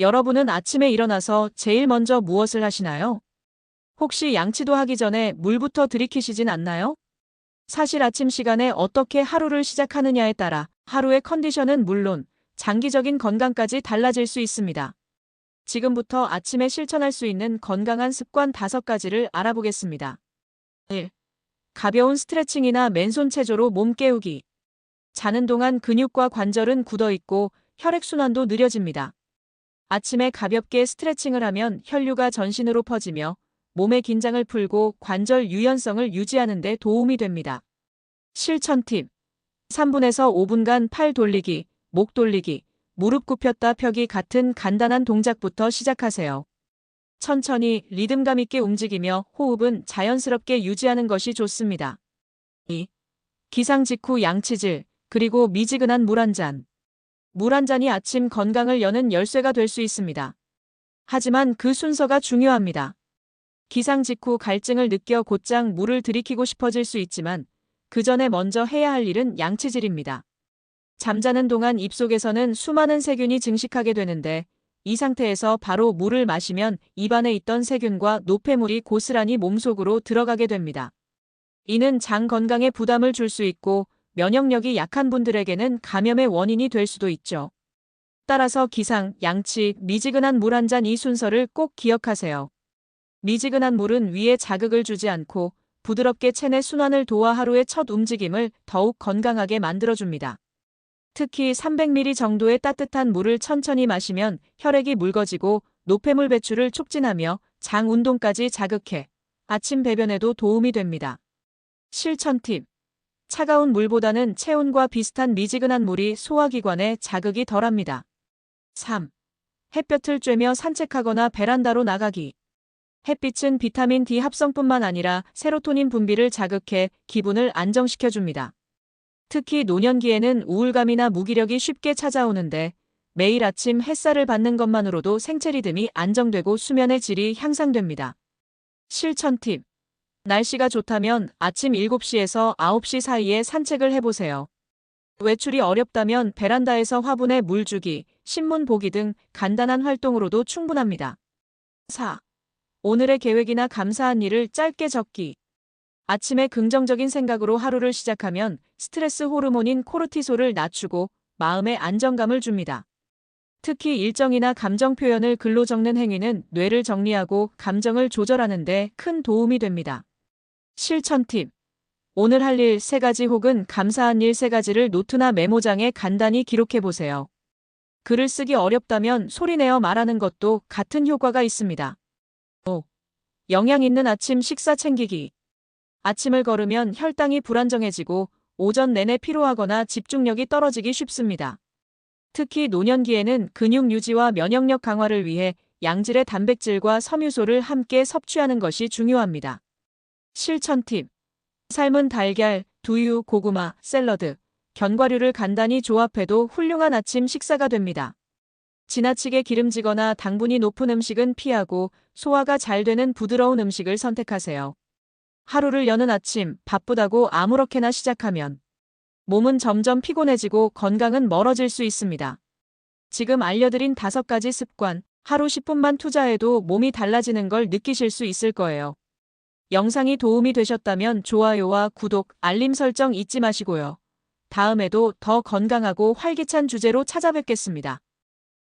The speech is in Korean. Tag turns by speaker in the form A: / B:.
A: 여러분은 아침에 일어나서 제일 먼저 무엇을 하시나요? 혹시 양치도 하기 전에 물부터 들이키시진 않나요? 사실 아침 시간에 어떻게 하루를 시작하느냐에 따라 하루의 컨디션은 물론 장기적인 건강까지 달라질 수 있습니다. 지금부터 아침에 실천할 수 있는 건강한 습관 5가지를 알아보겠습니다. 1. 가벼운 스트레칭이나 맨손 체조로 몸 깨우기. 자는 동안 근육과 관절은 굳어 있고 혈액순환도 느려집니다. 아침에 가볍게 스트레칭을 하면 혈류가 전신으로 퍼지며 몸의 긴장을 풀고 관절 유연성을 유지하는 데 도움이 됩니다. 실천 팁. 3분에서 5분간 팔 돌리기, 목 돌리기, 무릎 굽혔다 펴기 같은 간단한 동작부터 시작하세요. 천천히 리듬감 있게 움직이며 호흡은 자연스럽게 유지하는 것이 좋습니다. 2. 기상 직후 양치질, 그리고 미지근한 물 한 잔. 물 한 잔이 아침 건강을 여는 열쇠가 될 수 있습니다. 하지만 그 순서가 중요합니다. 기상 직후 갈증을 느껴 곧장 물을 들이키고 싶어질 수 있지만 그 전에 먼저 해야 할 일은 양치질입니다. 잠자는 동안 입속에서는 수많은 세균이 증식하게 되는데 이 상태에서 바로 물을 마시면 입안에 있던 세균과 노폐물이 고스란히 몸속으로 들어가게 됩니다. 이는 장 건강에 부담을 줄 수 있고 면역력이 약한 분들에게는 감염의 원인이 될 수도 있죠. 따라서 기상, 양치, 미지근한 물 한 잔 이 순서를 꼭 기억하세요. 미지근한 물은 위에 자극을 주지 않고 부드럽게 체내 순환을 도와 하루의 첫 움직임을 더욱 건강하게 만들어줍니다. 특히 300ml 정도의 따뜻한 물을 천천히 마시면 혈액이 묽어지고 노폐물 배출을 촉진하며 장 운동까지 자극해 아침 배변에도 도움이 됩니다. 실천 팁. 차가운 물보다는 체온과 비슷한 미지근한 물이 소화기관에 자극이 덜합니다. 3. 햇볕을 쬐며 산책하거나 베란다로 나가기. 햇빛은 비타민 D 합성뿐만 아니라 세로토닌 분비를 자극해 기분을 안정시켜줍니다. 특히 노년기에는 우울감이나 무기력이 쉽게 찾아오는데 매일 아침 햇살을 받는 것만으로도 생체 리듬이 안정되고 수면의 질이 향상됩니다. 실천 팁. 날씨가 좋다면 아침 7시에서 9시 사이에 산책을 해보세요. 외출이 어렵다면 베란다에서 화분에 물 주기, 신문 보기 등 간단한 활동으로도 충분합니다. 4. 오늘의 계획이나 감사한 일을 짧게 적기. 아침에 긍정적인 생각으로 하루를 시작하면 스트레스 호르몬인 코르티솔을 낮추고 마음의 안정감을 줍니다. 특히 일정이나 감정 표현을 글로 적는 행위는 뇌를 정리하고 감정을 조절하는 데 큰 도움이 됩니다. 실천 팁. 오늘 할일 세가지 혹은 감사한 일 세가지를 노트나 메모장에 간단히 기록해 보세요. 글을 쓰기 어렵다면 소리내어 말하는 것도 같은 효과가 있습니다. 5. 영양 있는 아침 식사 챙기기. 아침을 걸으면 혈당이 불안정해지고 오전 내내 피로하거나 집중력이 떨어지기 쉽습니다. 특히 노년기에는 근육 유지와 면역력 강화를 위해 양질의 단백질과 섬유소를 함께 섭취하는 것이 중요합니다. 실천 팁. 삶은 달걀, 두유, 고구마, 샐러드, 견과류를 간단히 조합해도 훌륭한 아침 식사가 됩니다. 지나치게 기름지거나 당분이 높은 음식은 피하고 소화가 잘 되는 부드러운 음식을 선택하세요. 하루를 여는 아침 바쁘다고 아무렇게나 시작하면 몸은 점점 피곤해지고 건강은 멀어질 수 있습니다. 지금 알려드린 다섯 가지 습관, 하루 10분만 투자해도 몸이 달라지는 걸 느끼실 수 있을 거예요. 영상이 도움이 되셨다면 좋아요와 구독, 알림 설정 잊지 마시고요. 다음에도 더 건강하고 활기찬 주제로 찾아뵙겠습니다.